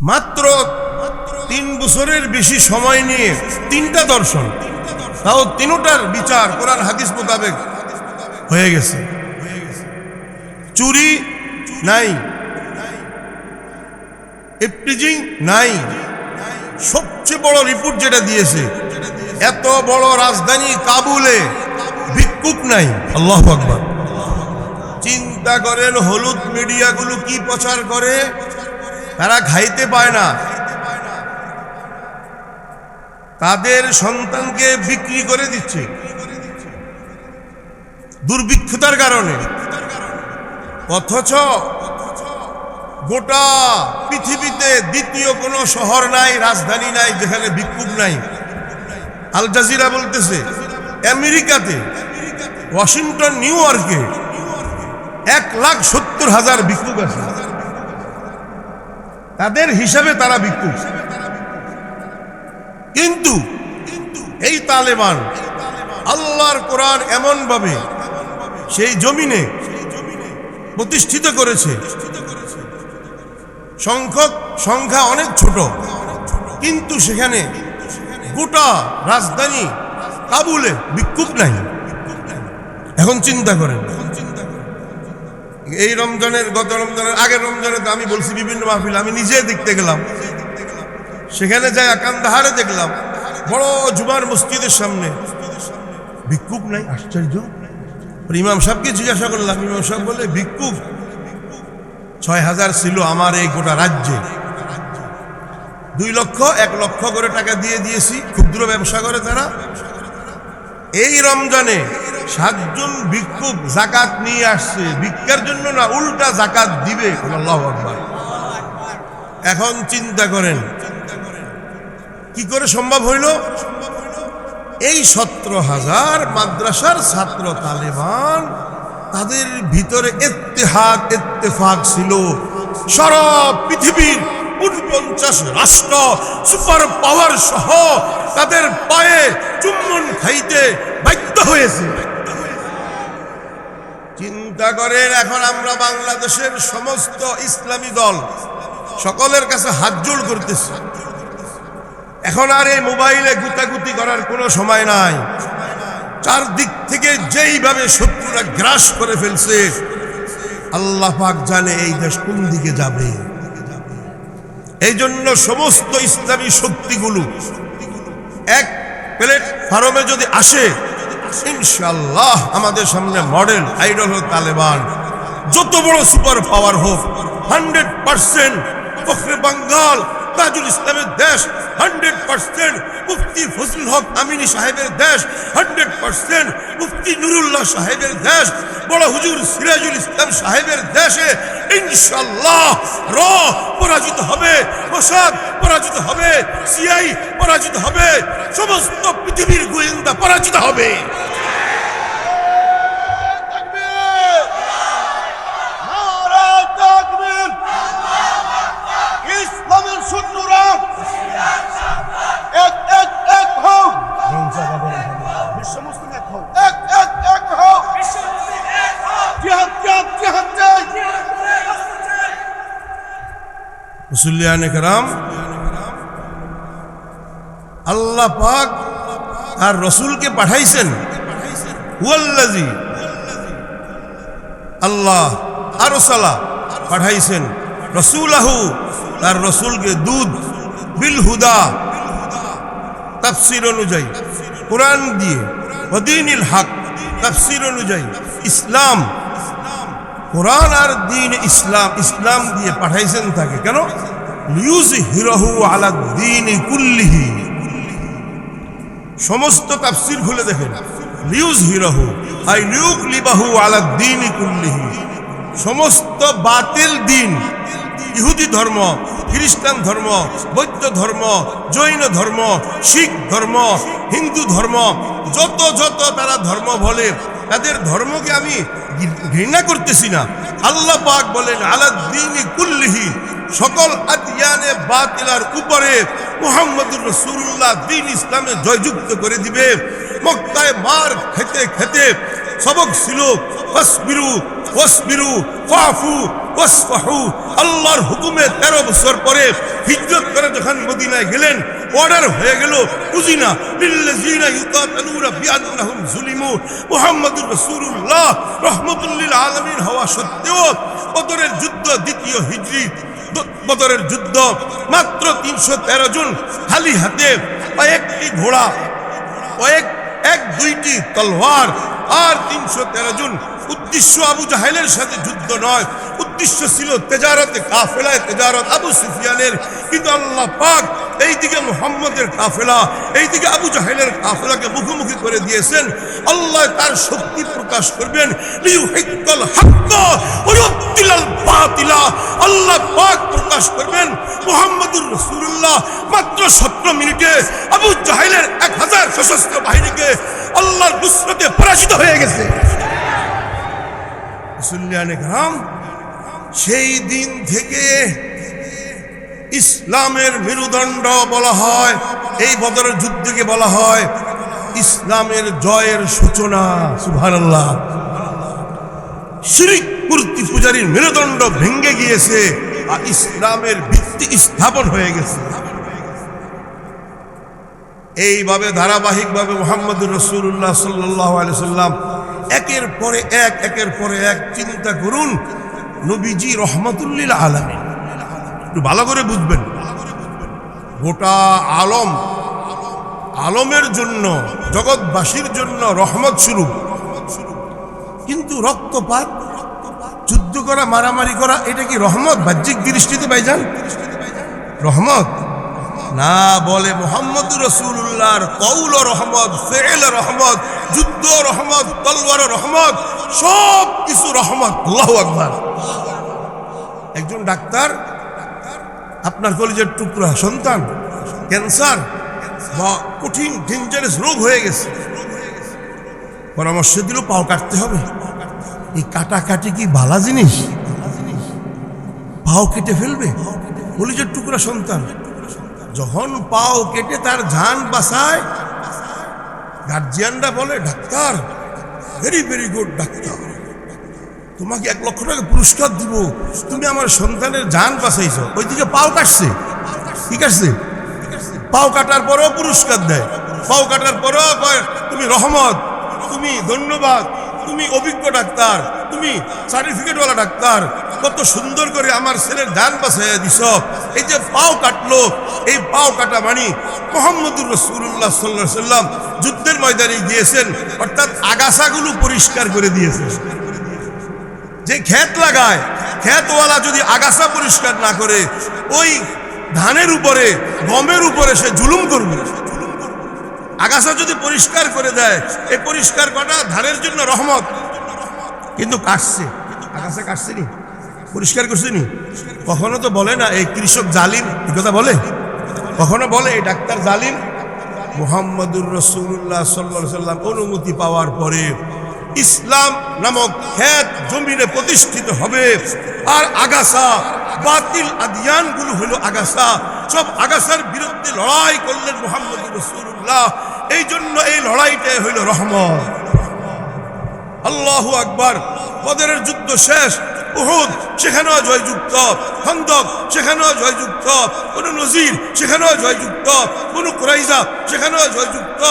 মাত্র তিন বছরের বেশি সময় নিয়ে তিনটা দর্শন। তাও তিনটার বিচার কোরআন হাদিস মোতাবেক হয়ে গেছে। চুরি নাই। এপ্রিজিং নাই। সবচেয়ে বড় রিপোর্ট যেটা দিয়েছে, এত বড় রাজধানী কাবুলে ভিক্ষুক নাই। আল্লাহ আকবর। চিন্তা করেন হলুদ মিডিয়াগুলো কি প্রচার করে? তারা খাইতে পায় না। তাদের সন্তানকে বিক্রি করে দিচ্ছে। দুর্ভিক্ষতার কারণে। অথচ গোটা পৃথিবীতে দ্বিতীয় কোনো শহর নাই, রাজধানী নাই, যেখানে ভিক্ষুক নাই। আল জাজিরা বলতেছে, আমেরিকাতে, ওয়াশিংটন, নিউ ইয়র্কে এক লাখ সত্তর হাজার ভিক্ষুক আছে। তাদের হিসাবে তারা ভিক্ষুক কিন্তু এই তালেবান আল্লাহর কোরআন এমন ভাবে সেই জমিনে প্রতিষ্ঠিত করেছে। সংখ্যক সংখ্যা অনেক ছোট। কিন্তু সেখানে গোটা রাজধানী কাবুলে ভিক্ষুক নাই। এখন চিন্তা করেন। এই রমজানের, গত রমজানের, আগের রমজানে তো আমি বলছি বিভিন্ন মাহফিল, আমি নিজে দেখতে গেলাম। সেখানে যাই কান্দাহারে দেখলাম, বড় জুমার মসজিদের সামনে। ভিক্ষুক নাই, আশ্চর্য। ইমাম সাহেবকে জিজ্ঞাসা করলাম, ইমাম সাহেব বলে ভিক্ষুক, ছয় হাজার ছিল আমার এই গোটা রাজ্যে। দুই লক্ষ, এক লক্ষ করে টাকা দিয়ে দিয়েছি ক্ষুদ্র ব্যবসা করে তারা। এই রমজানে সাতজন ভিক্ষুক জাকাত নিয়ে আসছে। ভিক্ষার জন্য না, উল্টা জাকাত দিবে। এখন চিন্তা করেন, কি করে সম্ভব হইল? এই সতেরো হাজার মাদ্রাসার ছাত্র তালেবান, তাদের ভিতরে এত্তেহাদ এত্তেফাক ছিল। সারা পৃথিবীর উনপঞ্চাশ রাষ্ট্র, সুপার পাওয়ার সহ তাদের পায়ে চুম্বন খাইতে বাধ্য হয়েছে। চিন্তা করেন এখন আমরা বাংলাদেশের সমস্ত ইসলামী দল সকলের কাছে হাত জোড় করতেছি। এখন আর এই মোবাইলে গুতাগুতি করার কোনো সময় নাই। চারদিক থেকে যেইভাবে শত্রুরা গ্রাস করে ফেলছে, আল্লাহ পাক জানে এই দেশ কোন দিকে যাবে। এই জন্য সমস্ত ইসলামী শক্তিগুলো এক প্লেটফর্মে যদি আসে ইনশাল্লাহ আমাদের সামনে মডেল আইডল হোক তালেবান। যত বড় সুপার পাওয়ার হোক হান্ড্রেড পার্সেন্ট বাঙ্গাল। তাজুল ইসলামের দেশ হান্ড্রেড পার্সেন্ট মুফতি ফজলুল হক আমিনী সাহেবের দেশ হান্ড্রেড পার্সেন্ট মুফতি নুরুল্লাহ সাহেবের দেশ, বড় হুজুর সিরাজুল ইসলাম সাহেবের দেশে ইনশাল্লাহ র পরাজিত হবে, মোসাদ পরাজিত হবে, সিআই পরাজিত হবে, সমস্ত পৃথিবীর গোয়েন্দা পরাজিত হবে। আল্লাহ পাক আর রসুলকে পাঠাইছেন। হুয়াল্লাজি আল্লাহ আরসালা পাঠাইছেন। রসুলাহু তার রসুলকে দুধ বিল হুদা, তাফসির অনুযায়ী, কোরআন দিয়ে ওদিনিল হক, তাফসির অনুযায়ী, ইসলাম কোরআন আর দিন ইসলাম ইসলাম দিয়ে পাঠাইছেন তাকে। কেন? লিউজ হিরহু আলা দিন কুল্লিহি। সমস্ত তাফসির খুলে দেখেন। লিউজ হিরহু আই লিউক লিবাহু আলা দিন কুল্লিহি। সমস্ত বাতিল দিন, ইহুদি ধর্ম, খ্রিস্টান ধর্ম, বৌদ্ধ ধর্ম, জৈন ধর্ম, শিখ ধর্ম, হিন্দু ধর্ম, যত যত তারা ধর্ম বলে তাদের ধর্মকে আমি ঘৃণা করতেছি না। আল্লাহ পাক বলেন আলাদ্দিন কুল্লিহি, সকল আদিয়ানে বাতিলার উপরে মোহাম্মদুর রসুল্লাহ দিন ইসলামে জয়যুক্ত করে দিবে। মক্কায় মার খেতে খেতে সবক ছিল, ফসবিরু, ওয়াসবিরু, ফাফু, ওয়াসফাহু। আল্লাহর হুকুমে তেরো বছর পরে হিজরত করে যখন মদিনায় গেলেন অর্ডার হয়ে গেল। উজিনা, লিল্লাযিনা ইউকাতালুনা বিআন্নাহুম যুলিমু মুহাম্মাদুর রাসূলুল্লাহ আলামিন হওয়া সত্ত্বেও বদরের যুদ্ধ দ্বিতীয় হিজরি বদরের যুদ্ধ মাত্র তিনশো তেরো জন খালি হাতে কয়েকটি ঘোড়া কয়েক এক দুইটি তলোয়ার আর তিনশো তেরো জন। উদ্দেশ্য আবু জাহেলের সাথে যুদ্ধ নয়। উদ্দেশ্য ছিল তেজারতে কাফেলায় তেজারত আবু সুফিয়ানের। কিন্তু আল্লাহ পাক এইদিকে মুহাম্মদের কাফেলা, এইদিকে আবু জাহেলের কাফেলাকে মুখোমুখি করে দিয়েছেন। আল্লাহ তার শক্তি প্রকাশ করবেন। আল্লাহ পাক প্রকাশ করবেন। মোহাম্মদুর রসুল্লাহ মাত্র সতেরো মিনিটে আবু জাহেলের এক হাজার সশস্ত্র বাহিনীকে আল্লাহর নুসরতে পরাজিত হয়ে গেছে। সেই দিন থেকে ইসলামের মেরুদণ্ড বলা হয়, এই বদরের যুদ্ধকে বলা হয় ইসলামের জয়ের সূচনা সুভান আল্লাহ শিরিক মূর্তি পূজারীর মেরুদণ্ড ভেঙ্গে গিয়েছে। ইসলামের ভিত্তি স্থাপন হয়ে গেছে। এইভাবে, ধারাবাহিকভাবে মোহাম্মদুর রসুল্লাহ সাল্লাহ সাল্লাম একের পরে এক, একের পরে এক চিন্তা করুন, নবীজি রহমতুল্লিল আলমী একটু ভালো করে বুঝবেন। গোটা আলম, আলমের জন্য, জগৎবাসীর জন্য রহমত শুরু কিন্তু রক্তপাত করা, মারামারি করা, এটা কি রহমত? বাহ্যিক দৃষ্টিতে ভাইজান। রহমত? না বলে মোহাম্মদ রসুল্লাহর কৌল রহমত ফেল রহমত, যুদ্ধ রহমত তলোয়ার রহমত, সব কিছু রহমত। আল্লাহু আকবার। একজন ডাক্তার, আপনার কলেজের টুকরা, সন্তান, ক্যান্সার বা কঠিন ডেঞ্জারাস রোগ হয়ে গেছে। পরামর্শ দিল, পাও কাটতে হবে। এই কাটাকাটি কি বালা জিনিস? পাও কেটে ফেলবে? কলিজের টুকরা সন্তান। যখন পাও কেটে তার জান বাঁচায় গার্জিয়ানরা বলে, doctor very very good doctor. তোমাকে এক লক্ষ টাকা পুরস্কার দিব। তুমি আমার সন্তানের জান বাঁচাইছ। ওইদিকে পাও কাটছে। কি কাটছে পাও কাটার পরও পুরস্কার দেয়। পাও কাটার পরও তুমি রহমত, তুমি ধন্যবাদ তুমি অভিজ্ঞ ডাক্তার, তুমি সার্টিফিকেটওয়ালা ডাক্তার। কত সুন্দর করে আমার ছেলের জান বাঁচাইয়া দিস এই যে পাও কাটলো, এই পাও কাটা মানি মোহাম্মদুর রসুল্লাহ সাল্লাহ সাল্লাম যুদ্ধের ময়দানে গিয়েছেন, অর্থাৎ আগাছাগুলো পরিষ্কার করে দিয়েছেন যে ক্ষেত লাগায়, ক্ষেতওয়ালা যদি আগাছা পরিষ্কার না করে, ওই ধানের উপরে, গমের উপরে সে জুলুম করবে। আগাছা যদি পরিষ্কার করে দেয়, এই পরিষ্কার করা ধানের জন্য রহমত। কিন্তু কাটছে। আগাছা কাটছে নি? পরিষ্কার করছে নি? কখনো তো বলে না, এই কৃষক জালিম, এই কথা বলে? কখনো বলে, এই ডাক্তার জালিম? মোহাম্মদুর রসুল্লাহ সাল্লা সাল্লাম অনুমতি পাওয়ার পরে ইসলাম নামক খ্যাত জমিনে প্রতিষ্ঠিত হবে। আর আগাছা, বাতিল আদিয়ানগুলো হলো আগাছা। সব আগাছার বিরুদ্ধে লড়াই করলেন মোহাম্মদ রসুল্লাহ এই জন্য এই লড়াইটাই হইল রহমত। আল্লাহু আকবার। বদরের যুদ্ধ শেষ। উহুদ, সেখানেও জয়যুক্ত। খন্দক, সেখানেও জয়যুক্ত। কোন নজির, সেখানেও জয়যুক্ত। কোন কুরাইজা সেখানেও জয়যুক্ত।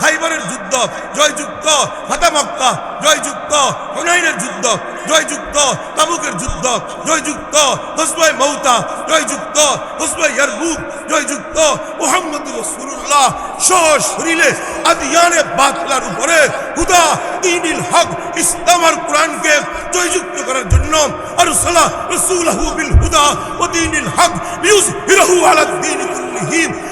খাইবারের যুদ্ধ, জয়যুক্ত। ফাতামক্কা জয়যুক্ত। হুনাইনের যুদ্ধ। জয়যুক্ত, তাবুকের যুদ্ধ, জয়যুক্ত হসবাই মৌতা, জয়যুক্ত হসবাই ইয়ারবুক জয়যুক্ত, মোহাম্মদ রসুল্লাহ সশরীরে আদিয়ানে বাতলার উপরে হুদা দিনিল হক ইসলাম আর কোরআনকে জয়যুক্ত করার জন্য আরসালা রাসূলহু বিল হুদা ওয়া দীনিল হক লিইয়ুযহিরাহু আলা দ্বীন কুল্লিহি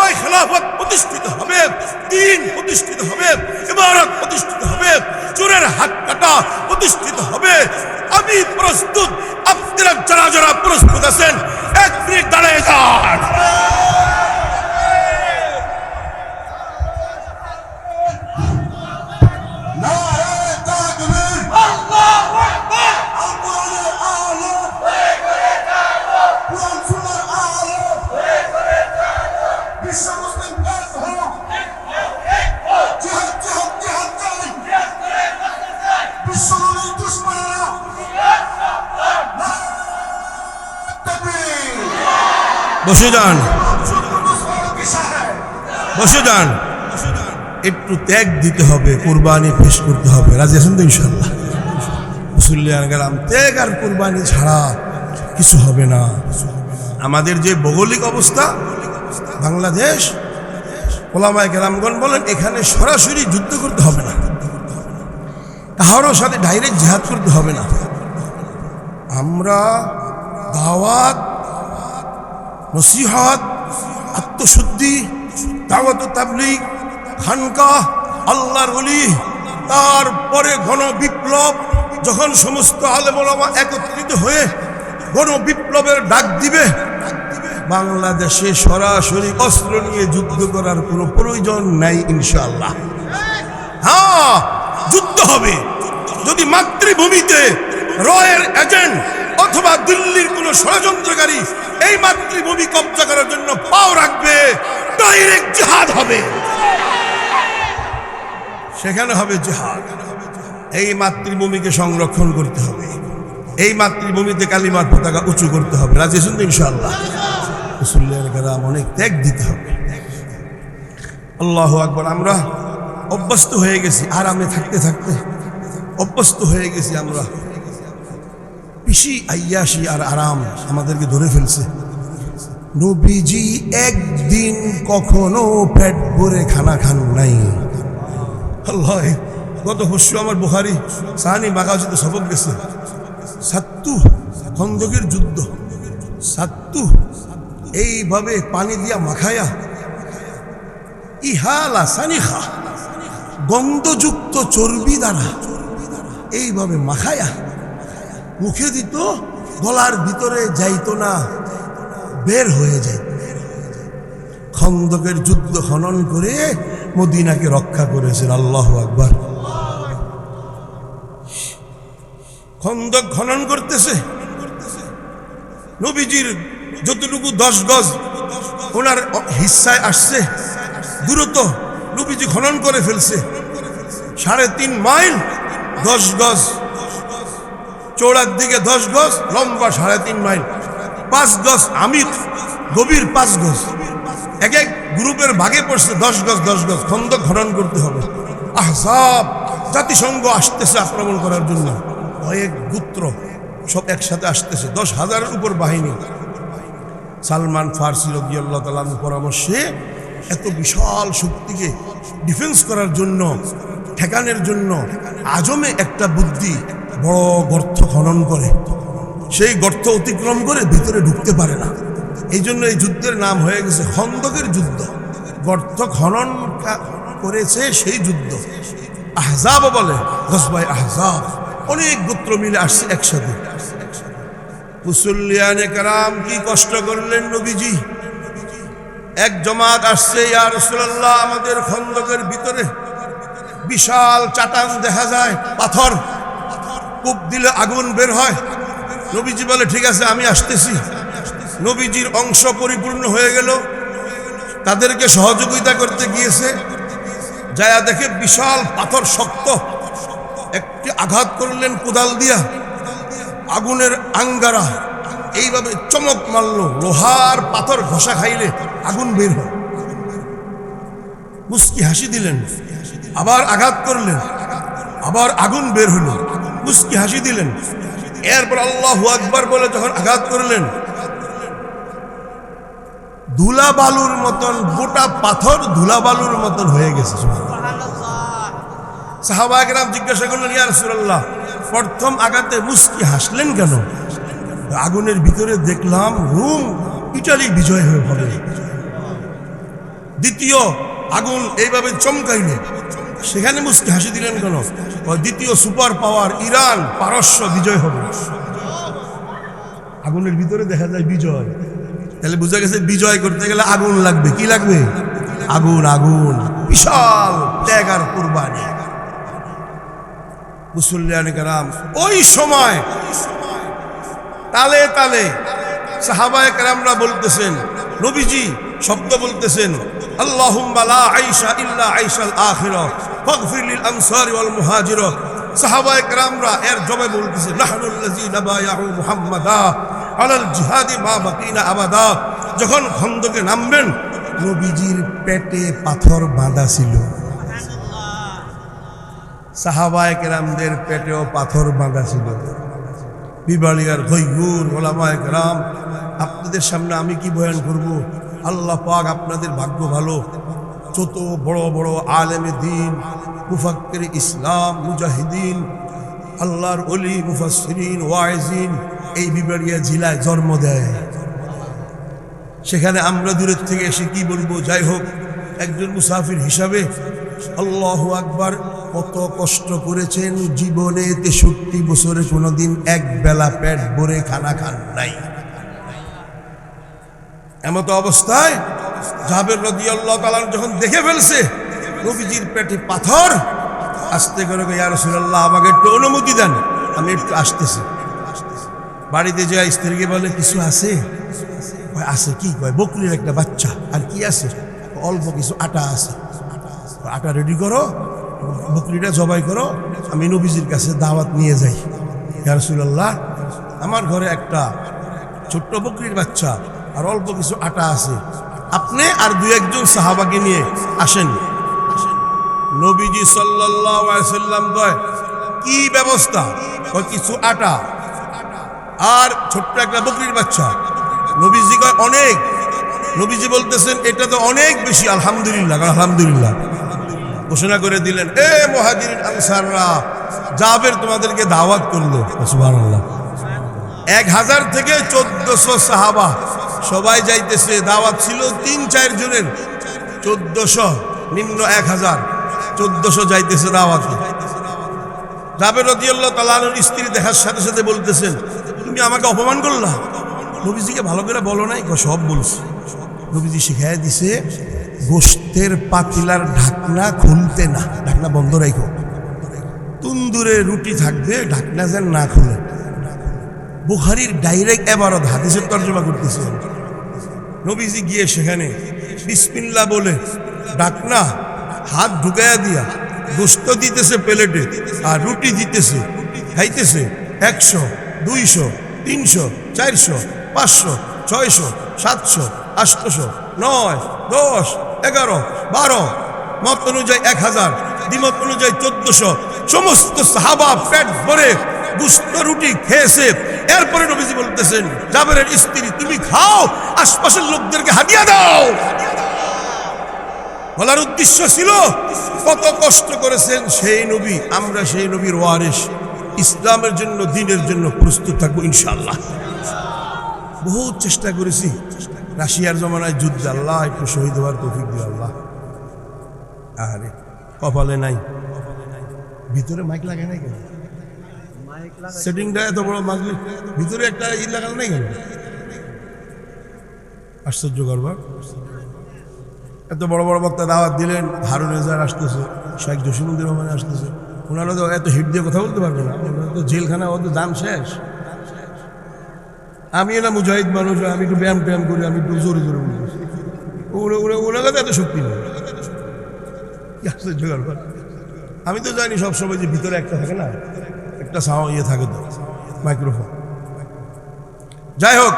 ওই খেলাফত প্রতিষ্ঠিত হবে দিন প্রতিষ্ঠিত হবে ইমারত প্রতিষ্ঠিত হবে চোরের হাত কাটা প্রতিষ্ঠিত হবে। আমি প্রস্তুত আপনারা যারা যারা প্রস্তুত আছেন এক মিনিট দাঁড়িয়ে যান। Allah বসে যান। বসে যান। একটু ত্যাগ দিতে হবে, কোরবানি পেশ করতে হবে। রাজি আছেন তো ইনশাল্লাহ মুসল্লিয়ান গেলাম ত্যাগ আর কোরবানি ছাড়া কিছু হবে না। আমাদের যে ভৌগোলিক অবস্থা, বাংলাদেশ, ওলামায় কেরামগণ বলেন, এখানে সরাসরি যুদ্ধ করতে হবে না। কাহারও সাথে ডাইরেক্ট জেহাদ করতে হবে না। আমরা দাওয়াত নসিহত, আত্মশুদ্ধি, দাওয়াত তাবলিগ, খানকাহ, আল্লাহর অলি তারপরে গণ বিপ্লব, যখন সমস্ত আলেমা একত্রিত হয়ে গণ বিপ্লবের ডাক দিবে, বাংলাদেশে সরাসরি অস্ত্র নিয়ে যুদ্ধ করার কোনো প্রয়োজন নাই, ইনশাআল্লাহ। হ্যাঁ যুদ্ধ হবে। যদি মাতৃভূমিতে রয়ের এজেন্ট অথবা দিল্লির কোন ষড়যন্ত্রকারী এই মাতৃভূমি কবজা করার জন্য পাও রাখবে ডাইরেক্ট জিহাদ হবে। সেখানে হবে জিহাদ এই মাতৃভূমিকে সংরক্ষণ করতে হবে। এই মাতৃভূমিতে কালিমার পতাকা উঁচু করতে হবে। রাজি আছেন তো ইনশাআল্লাহ? মুসল্লিয়ার অনেক ত্যাগ দিতে হবে। আল্লাহ আকবর, আমরা অভ্যস্ত হয়ে গেছি। আরামে থাকতে থাকতে অভ্যস্ত হয়ে গেছি আমরা। পিসি আইয়াসি আর আরাম আমাদেরকে ধরে ফেলছে। নবীজি একদিন কখনো পেট ভরে খানা খান নাই। আল্লাহ, গত পরশু আমার বুখারি সাহানি মাগাজিতে সবক গেছে। সাত্তু খন্দকের যুদ্ধ। সাত্তু এইভাবে পানি দিয়া মাখায়া। ইহালা সানিখা, গন্ধযুক্ত চর্বি দ্বারা এইভাবে মাখায়া। মুখে দিত, গলার ভিতরে যাইতো না, বের হয়ে যাইত। খন্দকের যুদ্ধ খনন করে মদিনাকে রক্ষা করেছেন, আল্লাহ আকবার। খন্দক খনন করতেছে। নবীজির যতটুকু দশ গজ ওনার হিস্সায় আসছে দূরত্ব নবীজি খনন করে ফেলছে। সাড়ে তিন মাইল দশ গজ চৌড়ার দিকে দশ গজ, লম্বা সাড়ে তিন মাইল। পাঁচ গজ আমির, গভীর পাঁচ গজ। এক এক গ্রুপের ভাগে পড়ছে দশ গজ দশ গজ। খন্দ খনন করতে হবে। আহসাব, জাতিসংঘ আসতেছে আক্রমণ করার জন্য। কয়েক গুত্র সব একসাথে আসতেছে। দশ হাজারের উপর বাহিনী। সালমান ফার্সি রবি আল্লাহ পরামর্শে এত বিশাল শক্তিকে ডিফেন্স করার জন্য, ঠেকানোর জন্য, আজমে একটা বুদ্ধি বড় গর্ত খনন করে, সেই গর্ত অতিক্রম করে ভিতরে ঢুকতে পারে না। এই জন্য এই যুদ্ধের নাম হয়ে গেছে খন্দকের যুদ্ধ। গর্ত খনন করেছে সেই যুদ্ধ। আহজাব বলে গসবাই আহজাব। অনেক গোত্র মিলে আসছে একসাথে। মুসল্লিয়ানে কারাম কি কষ্ট করলেন নবীজি? এক জমাত আসছে, ইয়া রাসূলুল্লাহ, আমাদের খন্দকের ভিতরে। বিশাল চাটান দেখা যায়, পাথর। কূপ দিলে আগুন বের হয়। নবীজি বলে, ঠিক আছে, আমি আসতেছি। নবীজির অংশ পরিপূর্ণ হয়ে গেল। তাদেরকে সহযোগিতা করতে গিয়েছে। যায়া দেখে বিশাল পাথর শক্ত। একটি আঘাত করলেন কোদাল দিয়া। আগুনের আঙ্গারা এইভাবে চমক মারলো। লোহার পাথর ঘষা খাইলে আগুন বের হয়। মুস্কি হাসি দিলেন। আবার আঘাত করলেন। আবার আগুন বের হলো। মুস্কি হাসি দিলেন। এরপর আল্লাহ আকবার বলে যখন আঘাত করলেন ধুলা বালুর মতন গোটা পাথর ধুলা বালুর মতন হয়ে গেছে সাহাবাহাম জিজ্ঞাসা করলেন, ইয়া রাসূলুল্লাহ, প্রথম আঘাতে মুস্কি হাসলেন কেন? আগুনের ভিতরে দেখলাম রুম ইটালি বিজয় হয়ে পড়ে। দ্বিতীয়, আগুন এইভাবে চমকাইলে। সেখানে মুস্কি হাসি দিলেন কেন? দ্বিতীয় সুপার পাওয়ার ইরান, পারস্য বিজয় হবে। আগুনের ভিতরে দেখা যায় বিজয়। তাহলে বোঝা গেছে বিজয় করতে গেলে আগুন লাগবে। কি লাগবে? আগুন আগুন। বিশাল ত্যাগ আর কোরবানি। মুসল্লিয়ান কারাম, ওই সময় তালে তালে সাহাবায় কারামরা বলতেছেন, নবীজি শব্দ বলতেছেন আইশাল এর জিহাদি মা যখন খন্দকে নামবেন, নবীজির পেটে পাথর বাঁধা ছিল। সাহাবায় পেটেও পাথর বাঁধা ছিল। বিবালিয়ার গৈগুর ওলামায় আপনাদের সামনে আমি কি বয়ান করব? আল্লাহ পাক আপনাদের ভাগ্য ভালো। যত বড় বড় আলেমে দিন, মুফাক্কের ইসলাম, মুজাহিদিন, আল্লাহর অলি মুফাসরিন ওয়াইজিন, এই বিবাড়িয়া জেলায় জন্ম দেয়। সেখানে আমরা দূরের থেকে এসে কি বলব? যাই হোক, একজন মুসাফির হিসাবে আল্লাহ আকবার কত কষ্ট করেছেন। জীবনে তেষট্টি বছরে কোনোদিন এক বেলা পেট ভরে খানা খান নাই। এমত অবস্থায় জাবের রদি আল্লাহ তালান যখন দেখে ফেলছে, নবীজির পেটে পাথর, আসতে করে ইয়া রসুল্লাহ আমাকে একটু অনুমতি দেন, আমি একটু আসতেছি। বাড়িতে যে স্ত্রীকে বলে, কিছু আছে? আছে কি? কয়, বকরির একটা বাচ্চা, আর কি আছে? অল্প কিছু আটা আছে। আটা রেডি করো, বকরিটা জবাই করো, আমি নবীজির কাছে দাওয়াত নিয়ে যাই। রাসূলুল্লাহ, আমার ঘরে একটা ছোট্ট বকরির বাচ্চা আর অল্প কিছু আটা আছে। আপনি আর দু একজন সাহাবাকে নিয়ে আসেন। নবীজি সাল্লাম কয়, কি ব্যবস্থা? কিছু আটা। আর ছোট্ট একটা বকরির বাচ্চা। নবীজি কয়, অনেক। নবীজি বলতেছেন, এটা তো অনেক বেশি, আলহামদুলিল্লাহ। আলহামদুলিল্লাহ। ঘোষণা করে দিলেন, এ মহাজির আনসাররা, জাবের তোমাদেরকে দাওয়াত করল। এক হাজার থেকে চোদ্দশো সাহাবা সবাই যাইতেছে, দাওয়াত ছিল তিন চার জনের। চোদ্দশো, নিম্ন এক হাজার। চোদ্দশো যাইতেছে দাওয়াতে। জাবের রদিয়াল্লাহ তালানোর স্ত্রী দেখার সাথে সাথে বলতেছেন, তুমি আমাকে অপমান করলা? নবীজিকে ভালো করে বলো নাই সব বলছি। নবীজি শিখাই দিছে গোস্তের পাতিলার ঢাকনা খুলতে না, ঢাকনা বন্ধ রাখো তুন্দুরে রুটি থাকবে, ঢাকনা যেন না খুলে। বুখারির ডাইরেক্ট এবারত হাদিসের তর্জমা করতেছে। নবীজি গিয়ে সেখানে বিসমিল্লা বলে ডাকনা হাত ঢুকাইয়া দিয়া, গোস্ত দিতেছে প্লেটে আর রুটি দিতেছে, খাইতেছে একশো, দুইশো, তিনশো, চারশো, পাঁচশো, ছয়শো, সাতশো আটশোশো নয়, দশ, এগারো, বারো, মত অনুযায়ী এক হাজার, দ্বিমত অনুযায়ী চোদ্দশো, সমস্ত সাহাবা পেট ভরে গুস্ত রুটি খেয়েছে। এরপরে নবীজি বলতেছেন স্ত্রী, তুমি খাও, আশপাশের লোকদেরকে হাদিয়া দাও। বলার উদ্দেশ্য ছিল, কত কষ্ট করেছেন সেই নবী, আমরা সেই নবীর ওয়ারিস ইসলামের জন্য, দিনের জন্য প্রস্তুত থাকব ইনশাল্লাহ বহুত চেষ্টা করেছি। রাশিয়ার জমানায় যুদ্ধ আল্লাহ একটু শহীদ হওয়ার তৌফিক দিল আল্লাহ। আরে কপালে নাই। ভিতরে মাইক লাগে নাই কেন? সেটিংটা এত বড় মাগলি ভিতরে একটা ই লাগানো আশ্চর্য করবা এত বড় বড় বক্তা দাওয়াত দিলেন, হারুন আসতেছে শেখ আসতেছে। ওনারা তো এত হিট দিয়ে কথা বলতে পারবে না তো জেলখানা, ওদের দাম শেষ। আমি এলাম মুজাহিদ মানুষ, আমি একটু ব্যায়াম ট্যায়াম করি, আমি একটু জোরে জোরে ওরা ওনার কাছে এত শক্তি নেই। আমি তো জানি সবসময় যে ভিতরে একটা থাকে না একটা সাউ ইয়ে থাকে তো মাইক্রোফোন যাই হোক,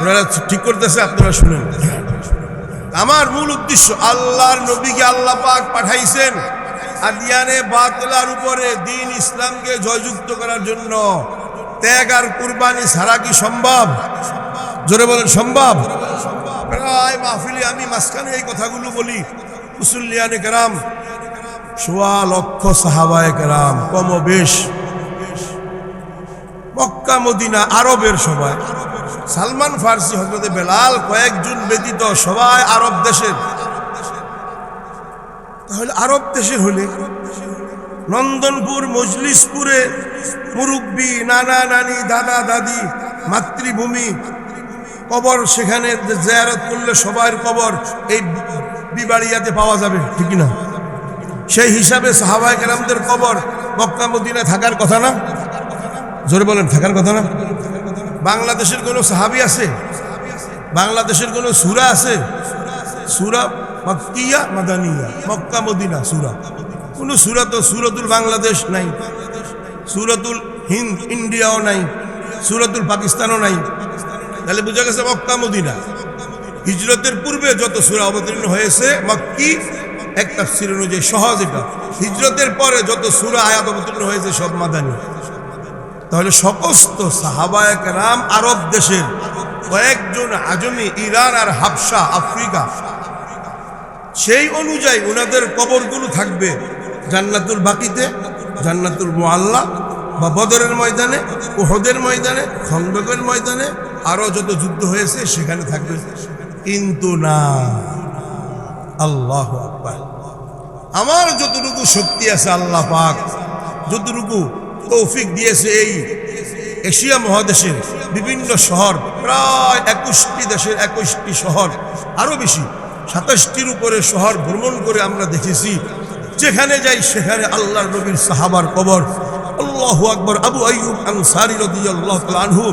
ওনারা ঠিক করতেছে, আপনারা শুনেন। আমার মূল উদ্দেশ্য, আল্লাহর নবীকে আল্লাহ পাক পাঠাইছেন আদিয়ানে বাতলার উপরে দিন ইসলামকে জয়যুক্ত করার জন্য। ত্যাগ আর কুরবানি ছাড়া কি সম্ভব? জোরে বলেন, সম্ভব? প্রায় মাহফিলে আমি মাঝখানে এই কথাগুলো বলি। মুসল্লিয়ানে কেরাম, সোয়া লক্ষ সাহাবায় কেরাম, কম বেশ। মক্কা, মদিনা, আরবের সবাই সালমান ফার্সি হজরতে বেলাল কয়েকজন ব্যতীত সবাই আরব দেশের তাহলে আরব দেশের হলে নন্দনপুর, মজলিসপুরে মুরব্বী, নানা নানি, দাদা দাদি, মাতৃভূমি, কবর সেখানে জেয়ারত করলে সবার কবর এই বিবাড়িয়াতে পাওয়া যাবে, ঠিক না সেই হিসাবে সাহাবায় কেরামদের কবর মক্কা, মদিনায় থাকার কথা না? জোরে বলেন, থাকার কথা না? বাংলাদেশের কোনো সাহাবি আছে? বাংলাদেশের কোনো সুরা আছে? সুরা মক্কিয়া মাদানিয়া, মক্কা মদিনা সুরা। কোনো সুরা তো সুরতুল বাংলাদেশ নাই, সুরতুল হিন্দ ইন্ডিয়াও নাই, সুরতুল পাকিস্তানও নাই। তাহলে বোঝা গেছে মক্কা মদিনা। হিজরতের পূর্বে যত সুরা অবতীর্ণ হয়েছে, মক্কি এক তাফসির অনুযায়ী সহজ এটা। হিজরতের পরে যত সুরা আয়াত অবতীর্ণ হয়েছে, সব মাদানী। তাহলে সমস্ত সাহাবায়ক রাম আরব দেশের কয়েকজন আজমি, ইরান আর হাবসা আফ্রিকা, সেই অনুযায়ী ওনাদের কবরগুলো থাকবে জান্নাতুল বাকিতে, জান্নাতুল মোয়াল্লা বা বদরের ময়দানে ওহদের ময়দানে, খন্দকের ময়দানে আরও যত যুদ্ধ হয়েছে সেখানে থাকবে। কিন্তু না, আল্লাহ আমার যতটুকু শক্তি আছে আল্লাহ পাক, যতটুকু তৌফিক দিয়েছে এই এশিয়া মহাদেশের বিভিন্ন শহর, প্রায় একুশটি দেশের একুশটি শহর, আরও বেশি, সাতাশটির উপরে শহর ভ্রমণ করে আমরা দেখেছি। যেখানে যাই সেখানে আল্লাহ নবীর সাহাবার কবর। আল্লাহ আকবর, আবু আইব আনসারি রদি আল্লাহ আনহু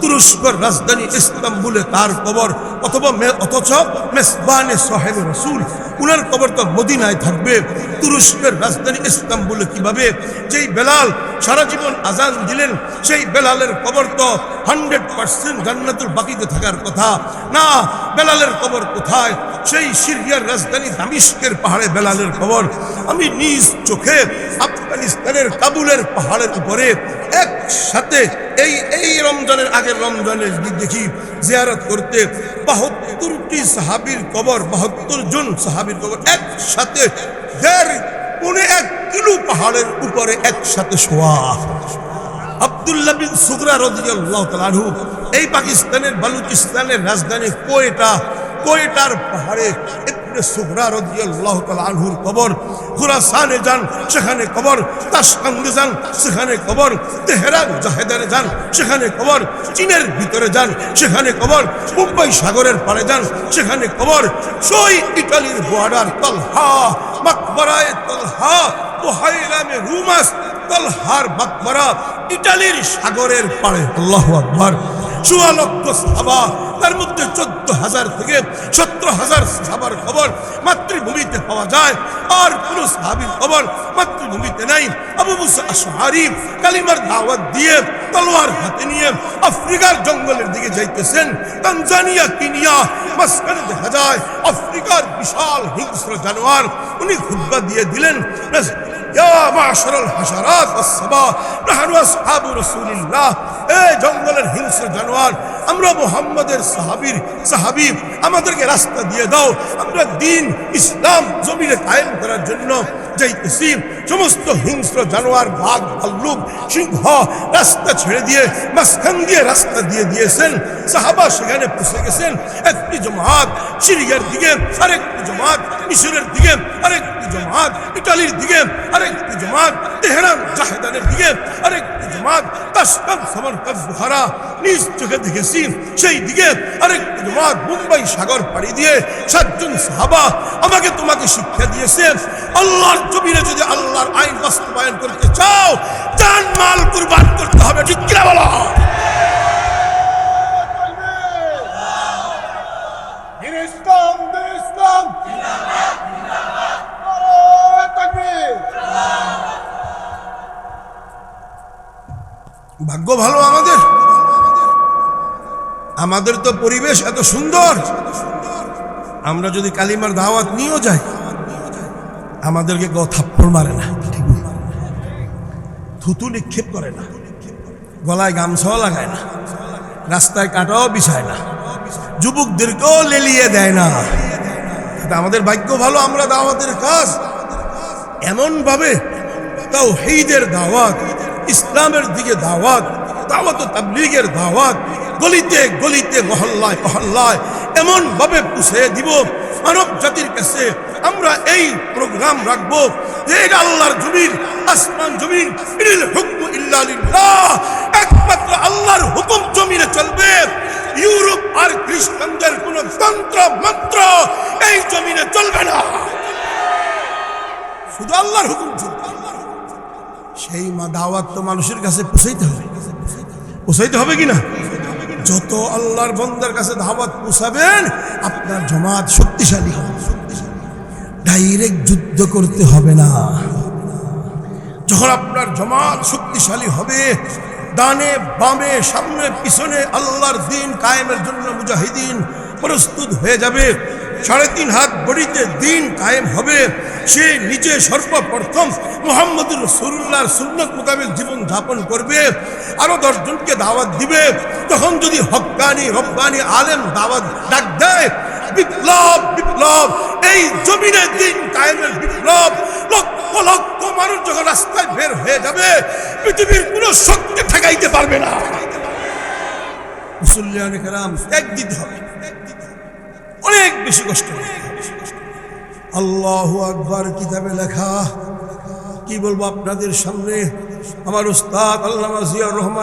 তুরস্কর রাজধানী ইস্তাম্বুলে তার কবর অথবা অথচ মেসবানে সোহেব রসুল, উনার কবর তো মদিনায় থাকবে। তুরস্কের রাজধানী ইস্তাম্বুলে কীভাবে? যেই বেলাল সারা জীবন আজান দিলেন, সেই বেলালের কবর তো হান্ড্রেড পার্সেন্ট জান্নাতুল বাকিতে থাকার কথা। না, বেলালের কবর কোথায়? সেই সিরিয়ার রাজধানী দামিস্কের পাহাড়ে বেলালের কবর, আমি নিজ চোখে আফগানিস্তানের কাবুলের পাহাড়ের উপরে একসাথে এই এই রমজানের আগের রমজানে দেখি জিয়ারত করতে বাহাত্তরটি সাহাবির কবর, বাহাত্তর জন সাহাবির কবর একসাথে পৌনে এক কিলো পাহাড়ের উপরে একসাথে শোয়া। আব্দুল্লাহ বিন সুগরা রাদিয়াল্লাহু তাআলা এই পাকিস্তানের, বালুচিস্তানের রাজধানী কোয়েটা কোয়েটার পাহাড়ে আনহুর কবর, খুরাসানে যান, সেখানে কবর তাশকান্দে যান, সেখানে কবর, তেহরান, জাহেদানে যান, সেখানে কবর, চীনের ভিতরে যান, সেখানে কবর, মুম্বাই সাগরের পাড়ে যান, সেখানে কবর, সই ইটালির বর্ডার তলহা, মাকবরায়ে তলহা বুহাইরামে রুমাস তলহার মাকবরা, ইটালির সাগরের পাড়ে। আল্লাহ আকবার। সোয়া লক্ষ সাহাবা, তার মধ্যে চোদ্দ হাজার থেকে সতেরো হাজার সাহাবার খবর মাতৃভূমিতে পাওয়া যায়। আর কোন সাহাবির খবর মাতৃভূমিতে নাই। আবু মুসা আশহারি কালিমার দাওয়াত দিয়ে তলোয়ার হাতে নিয়ে আফ্রিকার জঙ্গলের দিকে যাইতেছেন। তানজানিয়া, কিনিয়া, মাঝখানে দেখা যায় আফ্রিকার বিশাল হিংস্র জানোয়ার, উনি খুতবা দিয়ে দিলেন। يا معشر الحشرات والسبا نحن أصحاب رسول الله এই জঙ্গলের হিংস্র জানোয়ার আমরা মোহাম্মদের সাহাবীর সাহাবী আমাদেরকে রাস্তা দিয়ে দাও। আমরা দিন ইসলাম জমিনে কায়েম করার জন্য যাইতেছি। সমস্ত হিংস্র জানোয়ার, বাঘ, ভাল্লুক, সিংহ রাস্তা ছেড়ে দিয়ে, মাঝখান দিয়ে রাস্তা দিয়ে দিয়েছেন। সাহাবা সেখানে পৌঁছে গেছেন। একটি জমাত সিরিয়ার দিকে, আরেকটি জমাত মিশরের দিকে, আরেকটি জমাত ইটালির দিকে, আরেকটি জমাত তেহরান, জাহেদানের দিকে, আরেকটি জমাত তাসকান সমরকান বুখারা নিজ চোখে সেই দিকে আরেকটি জমাত মুম্বাই সাগর পাড়ি দিয়ে সাতজন সাহাবা আমাকে তোমাকে শিক্ষা দিয়েছে আল্লাহর জমিনে যদি আল্লাহর আইন বাস্তবায়ন করতে চাও জান মাল কুরবান করতে হবে ঠিক কিনা বলো? ভাগ্য ভালো আমাদের। আমাদের তো পরিবেশ এত সুন্দর। আমরা যদি কালিমার দাওয়াত নিয়েও যাই, আমাদেরকে কেউ থাপ্পড় মারে না থুতু নিক্ষেপ করে না, গলায় গামছাও লাগায় না, রাস্তায় কাটাও বিছায় না, যুবকদেরকেও লেলিয়ে দেয় না। আমাদের ভাগ্য ভালো, আমরা দাওয়াতের কাজ। এমন ভাবে তাও হেইদের দাওয়াত, ইসলামের দিকে দাওয়াত দাওয়াত তাবলিগের দাওয়াত গলিতে গলিতে, মহল্লায় মহল্লায় এমন ভাবে পুষে দিব। মানব জাতির কাছে আমরা এই প্রোগ্রাম রাখব আল্লাহর জমির আসমান জমিন, ইনিল হুকমু একমাত্র আল্লাহর হুকুম জমিনে চলবে। ইউরোপ আর খ্রিস্টানদের কোন তন্ত্র, মন্ত্র এই জমিনে চলবে না। শুধু আল্লাহর হুকুম চলবে। সেই মা দাওয়াত তো মানুষের কাছে পুষাইতে হবে। পৌঁছাইতে হবে কি না? যত আল্লাহর বন্দার কাছে ধাবাত পুষাবেন আপনার জমাত শক্তিশালী হবে। ডাইরেক্ট যুদ্ধ করতে হবে না। যখন আপনার জমাত শক্তিশালী হবে, ডানে, বামে, সামনে, পিছনে আল্লাহর দিন কায়েমের জন্য মুজাহিদিন প্রস্তুত হয়ে যাবে। সাড়ে তিন হাত বড়িতে দিন কায়েম হবে, সে নিজে সর্বপ্রথম মোহাম্মদ রসুল্লাহর সুন্নত মোতাবেক জীবন যাপন করবে। আরও দশজনকে দাওয়াত দিবে। তখন যদি হক্কানি রব্বানি আলেম দাওয়াত ডাক দেয়, বিপ্লব বিপ্লব, এই জমিনে দিন কায়েমের বিপ্লব, লক্ষ লক্ষ মানুষ যখন রাস্তায় বের হয়ে যাবে, পৃথিবীর কোন শক্তি ঠেকাইতে পারবে না। ত্যাগ দিতে হবে। অনেক বেশি কষ্ট আল্লাহ আকবর কিতাবে লেখা, কি বলব আপনাদের সামনে? আমার উস্তাদ আল্লাহ রহমান